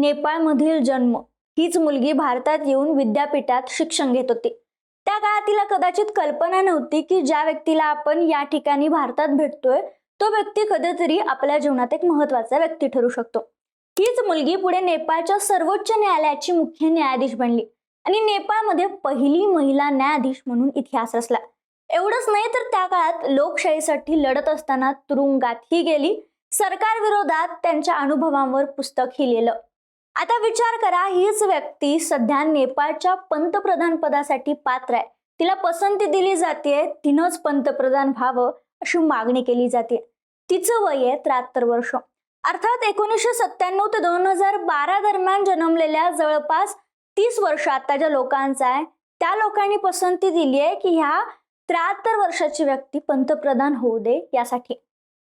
नेपाळमधील जन्म. हीच मुलगी भारतात येऊन विद्यापीठात शिक्षण घेत होती. त्या काळात तिला कदाचित कल्पना नव्हती की ज्या व्यक्तीला आपण या ठिकाणी भारतात भेटतोय तो व्यक्ती कधीतरी आपल्या जीवनात एक महत्त्वाचा व्यक्ती ठरू शकतो. हीच मुलगी पुढे नेपाळच्या सर्वोच्च न्यायालयाची मुख्य न्यायाधीश बनली आणि नेपाळमध्ये पहिली महिला न्यायाधीश म्हणून इतिहास रचला. एवढंच नाही तर त्या काळात लोकशाहीसाठी लढत असताना तुरुंगातही गेली सरकार विरोधात त्यांच्या अनुभवांवर पुस्तकही लिहिलं. आता विचार करा हीच व्यक्ती सध्या नेपाळच्या पंतप्रधान पदासाठी पात्र आहे. तिला पसंती दिली जाते तिनंच पंतप्रधान व्हावं अशी मागणी केली जाते. तिचं वय आहे त्र्याहत्तर वर्ष. अर्थात एकोणीसशे सत्त्याण्णव ते दोन हजार बारा दरम्यान जन्मलेल्या जवळपास तीस वर्ष आता ज्या लोकांचा आहे. त्या लोकांनी पसंती दिली आहे की ह्या त्र्याहत्तर वर्षाची व्यक्ती पंतप्रधान होऊ दे यासाठी.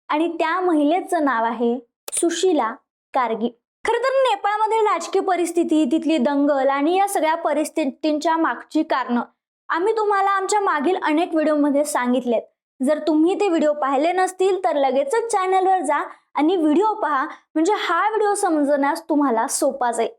आणि त्या महिलेचं नाव आहे सुशीला कारगी खरं तर नेपाळमधील राजकीय परिस्थिती तिथली दंगल आणि या सगळ्या परिस्थितींच्या मागची कारणं आम्ही तुम्हाला आमच्या मागील अनेक व्हिडिओमध्ये सांगितलेत. जर तुम्ही ते व्हिडिओ पाहिले नसतील तर लगेचच चॅनलवर जा आणि व्हिडिओ पहा. म्हणजे हा व्हिडिओ समजण्यास तुम्हाला सोपा जाईल.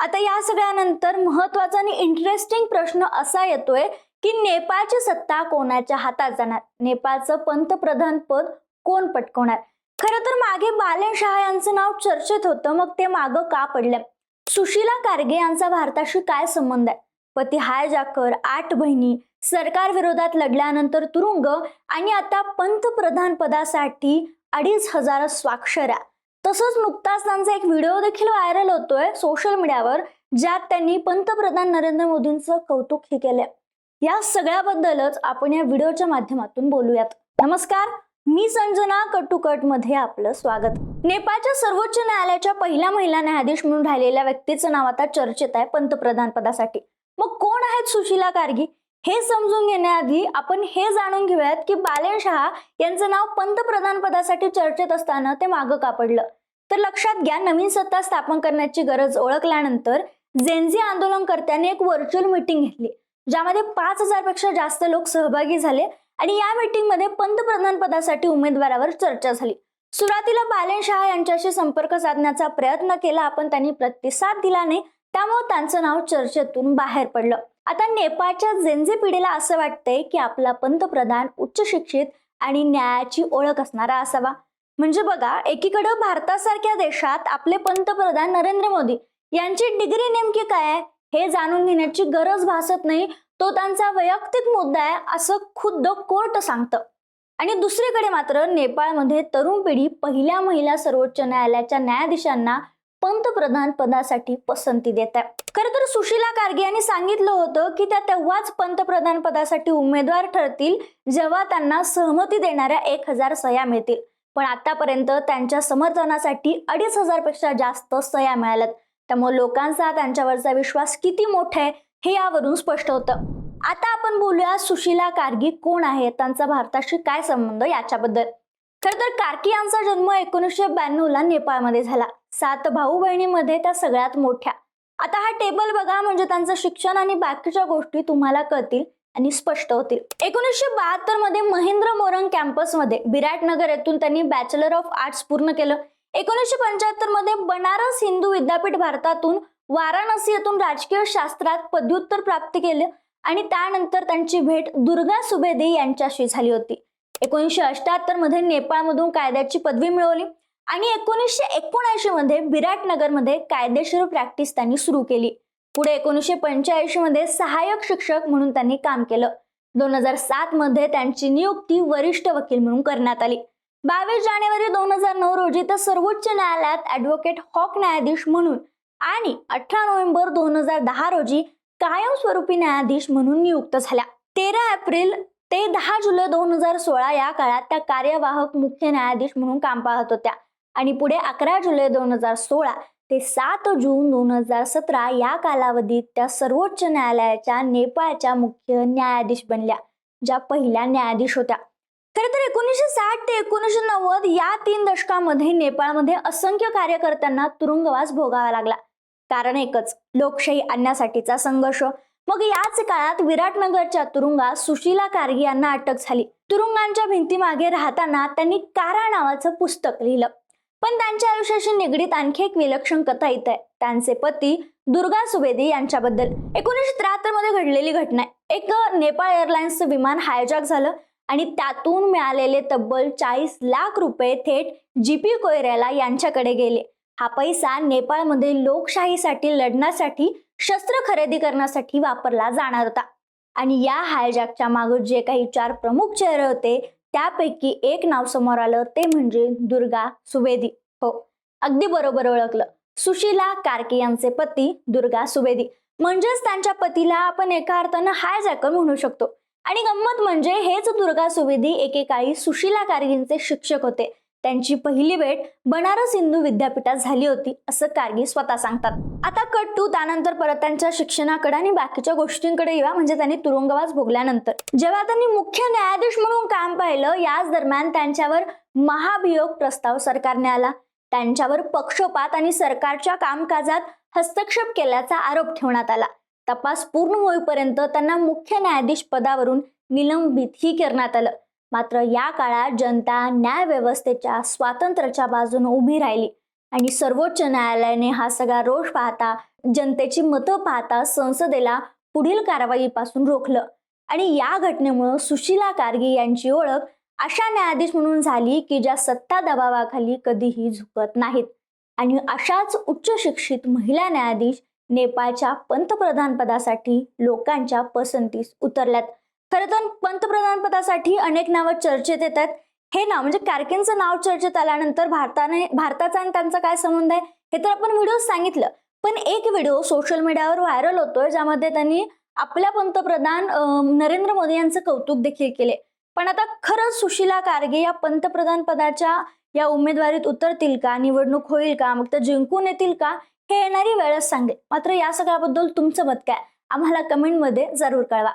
आता या सगळ्यानंतर महत्त्वाचा आणि इंटरेस्टिंग प्रश्न असा येतोय की नेपाळची सत्ता कोणाच्या हातात जाणार? नेपाळचं पंतप्रधान पद कोण पटकवणार? खरं तर मागे बालन शहा यांचं नाव चर्चेत होतं मग ते मागं का पडलं? सुशीला कारगे यांचा भारताशी काय संबंध आहे? पती हाय जाकर आठ बहिणी सरकार विरोधात लढल्यानंतर तुरुंग आणि आता पंतप्रधान पदासाठी अडीच हजार स्वाक्षऱ्या. तसंच नुकताच त्यांचा एक व्हिडिओ देखील व्हायरल होतोय सोशल मीडियावर ज्यात त्यांनी पंतप्रधान नरेंद्र मोदींचं कौतुक हे केलंय. या सगळ्याबद्दलच आपण या व्हिडिओच्या माध्यमातून बोलूयात. नमस्कार मी संजना कटुकटमध्ये आपलं स्वागत. नेपाळच्या सर्वोच्च न्यायालयाच्या पहिल्या महिला न्यायाधीश म्हणून राहिलेल्या व्यक्तीचं नाव आता चर्चेत आहे पंतप्रधान पदासाठी मग कोण आहेत सुशीला कारगी हे समजून घेण्याआधी आपण हे जाणून घेऊयात की बालेन शहा यांचं नाव पंतप्रधान पदासाठी चर्चेत असताना ते मागं का पडलं तर लक्षात घ्या नवीन सत्ता स्थापन करण्याची गरज ओळखल्यानंतर जेनझी आंदोलनकर्त्यांनी एक व्हर्च्युअल मीटिंग घेतली ज्यामध्ये पाच हजारपेक्षा जास्त लोक सहभागी झाले आणि या मीटिंगमध्ये पंतप्रधान पदासाठी उमेदवारावर चर्चा झाली. सुरुवातीला बालन शहा यांच्याशी संपर्क साधण्याचा प्रयत्न केला पण त्यांनी प्रतिसाद दिला नाही. त्यामुळे त्यांचं नाव चर्चेतून बाहेर पडलं. आता नेपाळच्या जेंजे पिढीला असं वाटतंय की आपला पंतप्रधान उच्च शिक्षित आणि न्यायाची ओळख असणारा असावा. म्हणजे बघा एकीकडं भारतासारख्या देशात आपले पंतप्रधान नरेंद्र मोदी यांची डिग्री नेमकी काय आहे हे जाणून घेण्याची गरज भासत नाही. तो त्यांचा वैयक्तिक मुद्दा आहे असं खुद्द कोर्ट सांगतं. आणि दुसरीकडे मात्र नेपाळमध्ये तरुण पिढी पहिल्या महिला सर्वोच्च न्यायालयाच्या न्यायाधीशांना पंतप्रधान पदासाठी पसंती देत आहे. खरं तर सुशीला कारगे यांनी सांगितलं होतं की त्या तेव्हाच पंतप्रधान पदासाठी उमेदवार ठरतील जेव्हा त्यांना सहमती देणाऱ्या एक हजार सह्या मिळतील. पण आतापर्यंत त्यांच्या समर्थनासाठी अडीच हजारपेक्षा जास्त सह्या मिळाल्यात. त्यामुळे लोकांचा त्यांच्यावरचा विश्वास किती मोठा आहे हे यावरून स्पष्ट होतं. आता आपण बोलूया सुशीला कारगी कोण आहे त्यांचा भारताशी काय संबंध याच्याबद्दल? खर तर कार्की यांचा जन्म एकोणीसशे ब्याण्णव ला नेपाळमध्ये झाला. सात भाऊ बहिणीमध्ये त्या सगळ्यात मोठ्या. आता हा टेबल बघा म्हणजे त्यांचं शिक्षण आणि बाकीच्या गोष्टी तुम्हाला कळतील आणि स्पष्ट होतील. एकोणीसशे बहात्तरमध्ये महेंद्र मोरंग कॅम्पसमध्ये बिराटनगर येथून त्यांनी बॅचलर ऑफ आर्ट्स पूर्ण केलं. एकोणीसशे पंच्याहत्तरमध्ये बनारस हिंदू विद्यापीठ भारतातून वाराणसी येथून राजकीय शास्त्रात पदव्युत्तर प्राप्त केले आणि त्यानंतर त्यांची भेट दुर्गा सुभेदे यांच्याशी झाली होती. एकोणीसशे अठ्याहत्तरमध्ये नेपाळमधून कायद्याची पदवी मिळवली आणि एकोणीसशे एकोणऐंशी मध्ये बिराटनगरमध्ये कायदेशीर प्रॅक्टिस त्यांनी सुरू केली. पुढे एकोणीसशे पंच्याऐंशी मध्ये सहाय्यक शिक्षक म्हणून त्यांनी काम केलं. दोन हजार सात मध्ये त्यांची नियुक्ती वरिष्ठ वकील म्हणून करण्यात आली. बावीस जानेवारी दोन हजार नऊ रोजी तर सर्वोच्च न्यायालयात ऍडव्होकेट हॉक न्यायाधीश म्हणून आणि अठरा नोव्हेंबर दोन हजार दहा रोजी कायमस्वरूपी न्यायाधीश म्हणून नियुक्त झाल्या. तेरा एप्रिल ते दहा जुलै दोन हजार सोळा या काळात त्या कार्यवाहक मुख्य न्यायाधीश म्हणून काम पाहत होत्या. आणि पुढे अकरा जुलै दोन हजार सोळा ते सात जून दोन हजार सतरा या कालावधीत त्या सर्वोच्च न्यायालयाच्या नेपाळच्या मुख्य न्यायाधीश बनल्या ज्या पहिल्या न्यायाधीश होत्या. खर तर एकोणीसशे साठ ते एकोणीसशे नव्वद या तीन दशकामध्ये नेपाळमध्ये असंख्य कार्यकर्त्यांना तुरुंगवास भोगावा लागला. कारण एकच लोकशाही आणण्यासाठीचा संघर्ष. मग याच काळात विराटनगरच्या तुरुंगात सुशीला कारगी यांना अटक झाली. तुरुंगांच्या भिंतीमागे राहताना त्यांनी कारा नावाचं पुस्तक लिहिलं. पण त्यांच्या आयुष्याशी निगडीत आणखी एक विलक्षण कथा इथे आहे. त्यांचे पती दुर्गा सुवेदी यांच्याबद्दल. एकोणीसशे त्र्याहत्तरमध्ये घडलेली घटना आहे. एक नेपाळ एअरलाइन्सचं विमान हायजॅक झालं आणि त्यातून मिळालेले तब्बल चाळीस लाख रुपये थेट जीपी कोयऱ्याला यांच्याकडे गेले. हा पैसा नेपाळमध्ये लोकशाहीसाठी लढण्यासाठी शस्त्र खरेदी करण्यासाठी वापरला जाणार होता. आणि या हायजॅकच्या मागे जे काही चार प्रमुख चेहरे होते त्यापैकी एक नाव समोर आलं ते म्हणजे दुर्गा सुवेदी. हो अगदी बरोबर ओळखलं. सुशीला कार्के यांचे पती दुर्गा सुवेदी. म्हणजेच त्यांच्या पतीला आपण एका अर्थानं हायजॅकर म्हणू शकतो. आणि गंमत म्हणजे हेच दुर्गा सुवेदी एकेकाळी सुशीला कार्गींचे शिक्षक होते. त्यांची पहिली भेट बनारस हिंदू विद्यापीठात झाली होती असं कारगी स्वतः सांगतात. आता कट टू त्यानंतर परत त्यांच्या शिक्षणाकडे आणि बाकीच्या गोष्टींकडे येवा म्हणजे त्यांनी तुरुंगवास भोगल्यानंतर. जेव्हा त्यांनी मुख्य न्यायाधीश म्हणून काम पाहिलं याच दरम्यान त्यांच्यावर महाभियोग प्रस्ताव सरकारने आला. त्यांच्यावर पक्षपात आणि सरकारच्या कामकाजात हस्तक्षेप केल्याचा आरोप ठेवण्यात आला. तपास पूर्ण होईपर्यंत त्यांना मुख्य न्यायाधीश पदावरून निलंबितही करण्यात आलं. मात्र या काळात जनता न्याय व्यवस्थेच्या स्वातंत्र्याच्या बाजूने उभी राहिली. आणि सर्वोच्च न्यायालयाने हा सगळा रोष पाहता जनतेची मतं पाहता संसदेला पुढील कारवाईपासून रोखलं. आणि या घटनेमुळं सुशीला कार्गी यांची ओळख अशा न्यायाधीश म्हणून झाली की ज्या सत्ता दबावाखाली कधीही झुकत नाहीत. आणि अशाच उच्च शिक्षित महिला न्यायाधीश नेपाळच्या पंतप्रधानपदासाठी लोकांच्या पसंतीस उतरल्यात. खरं तर पंतप्रधान पदासाठी अनेक नावं चर्चेत येतात. हे नाव म्हणजे कार्केंचं नाव चर्चेत आल्यानंतर भारताने भारताचा आणि त्यांचा काय संबंध आहे हे तर आपण व्हिडिओ सांगितलं. पण एक व्हिडिओ सोशल मीडियावर व्हायरल होतोय ज्यामध्ये त्यांनी आपल्या पंतप्रधान नरेंद्र मोदी यांचं कौतुक देखील केले पण आता खरंच सुशीला कार्गे या पंतप्रधान पदाच्या या उमेदवारीत उतरतील का निवडणूक होईल का मग ते जिंकून येतील का हे येणारी वेळच सांगेल. मात्र या सगळ्याबद्दल तुमचं मत काय? आम्हाला कमेंटमध्ये जरूर कळवा.